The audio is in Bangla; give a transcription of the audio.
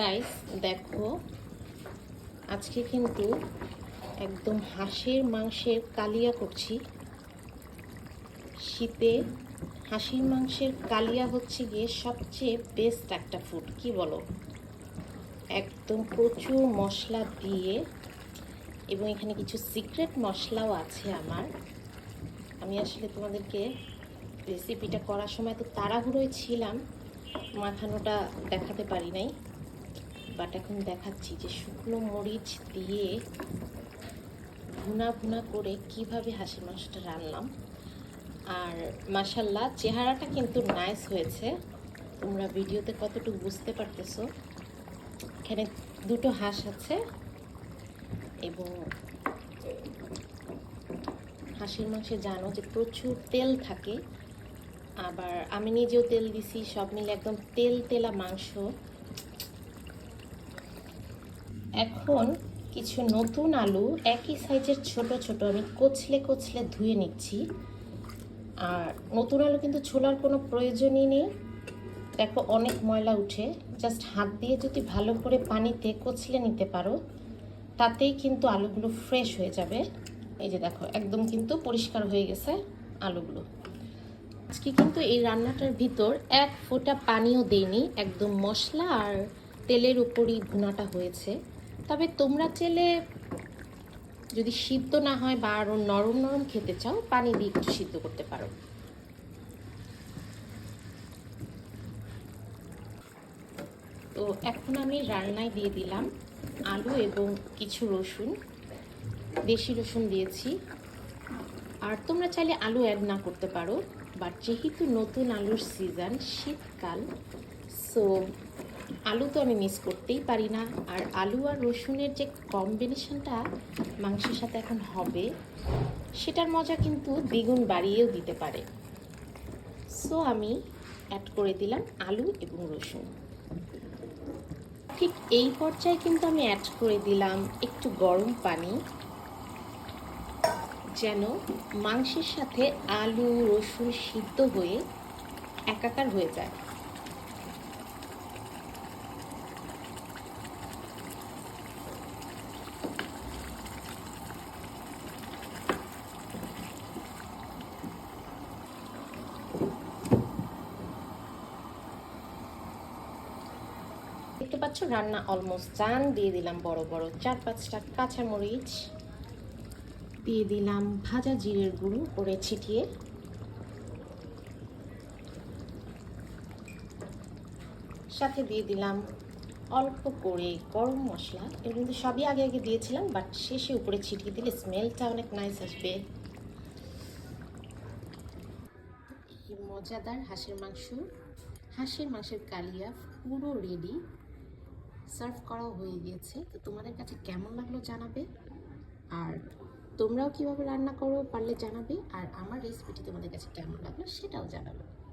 গাইস দেখো, আজকে কিন্তু একদম হাঁসের মাংসের কালিয়া করছি। শীতে হাঁসির মাংসের কালিয়া হচ্ছে গিয়ে সবচেয়ে বেস্ট একটা ফুড কি বলো? একদম প্রচুর মশলা দিয়ে, এবং এখানে কিছু সিক্রেট মশলাও আছে আমার। আমি আসলে তোমাদেরকে রেসিপিটা করার সময় তো তাড়াহুড়োয় ছিলাম মাখানোটা দেখাতে পারি নাই। বাট এখন দেখাচ্ছি যে শুকনো মরিচ দিয়ে ভুনা ভুনা করে কীভাবে হাঁসের মাংসটা রান্নাম। আর মাসাল্লাহ চেহারাটা কিন্তু নাইস হয়েছে। তোমরা ভিডিওতে কতটুকু বুঝতে পারতেছো, এখানে দুটো হাঁস আছে এবং হাঁসের মাংসে জানো যে প্রচুর তেল থাকে। আবার আমি নিজেও তেল দিছি, সব মিলে একদম তেল তেলা মাংস। এখন কিছু নতুন আলু একই সাইজের ছোট ছোট আমি কচলে কচলে ধুয়ে নিচ্ছি। আর নতুন আলু কিন্তু ছোলার কোনো প্রয়োজনই নেই। দেখো অনেক ময়লা উঠে, জাস্ট হাত দিয়ে যদি ভালো করে পানিতে কচলে নিতে পারো, তাতেই কিন্তু আলুগুলো ফ্রেশ হয়ে যাবে। এই যে দেখো, একদম কিন্তু পরিষ্কার হয়ে গেছে আলুগুলো। আজকে কিন্তু এই রান্নাটার ভিতর এক ফোঁটা পানিও দেইনি, একদম মশলা আর তেলের উপরই ভুনাটা হয়েছে। তবে তোমরা চেলে যদি সিদ্ধ না হয় বা আরও নরম নরম খেতে চাও, পানি দিয়ে একটু সিদ্ধ করতে পারো। তো এখন আমি রান্নায় দিয়ে দিলাম আলু এবং কিছু রসুন, দেশি রসুন দিয়েছি। আর তোমরা চাইলে আলু অ্যাড না করতে পারো বাট যেহেতু নতুন আলুর সিজন শীতকাল সো আলু তো আমি মিস করতেই পারি না। আর আলু আর রসুনের যে কম্বিনেশনটা মাংসের সাথে এখন হবে, সেটার মজা কিন্তু দ্বিগুণ বাড়িয়েও দিতে পারে। সো আমি অ্যাড করে দিলাম আলু এবং রসুন। ঠিক এই পর্যায়ে কিন্তু আমি অ্যাড করে দিলাম একটু গরম পানি, যেন মাংসের সাথে আলু, রসুন সিদ্ধ হয়ে একাকার হয়ে যায়। দেখতে পাচ্ছ, রান্না অলমোস্ট চান দিয়ে দিলাম বড় বড় চার পাঁচটা কাঁচামরিচ। দিয়ে দিলাম ভাজা জিরের গুঁড়ো করে ছিটিয়ে। সাথে দিয়ে দিলাম অল্প করে গরম মশলা। এর কিন্তু সবই আগে আগে দিয়েছিলাম বাট শেষে উপরে ছিটিয়ে দিলে স্মেলটা অনেক নাইস আসবে। মজাদার হাঁসের মাংস। হাঁসের মাংসের কালিয়া পুরো রেডি সার্ভ করাও হয়ে গিয়েছে। তো তোমাদের কাছে কেমন লাগল জানাবে? আর তোমরাও কীভাবে রান্না করো পারলে জানাবে? আর আমার রেসিপিটি তোমাদের কাছে কেমন লাগল সেটাও জানাবে।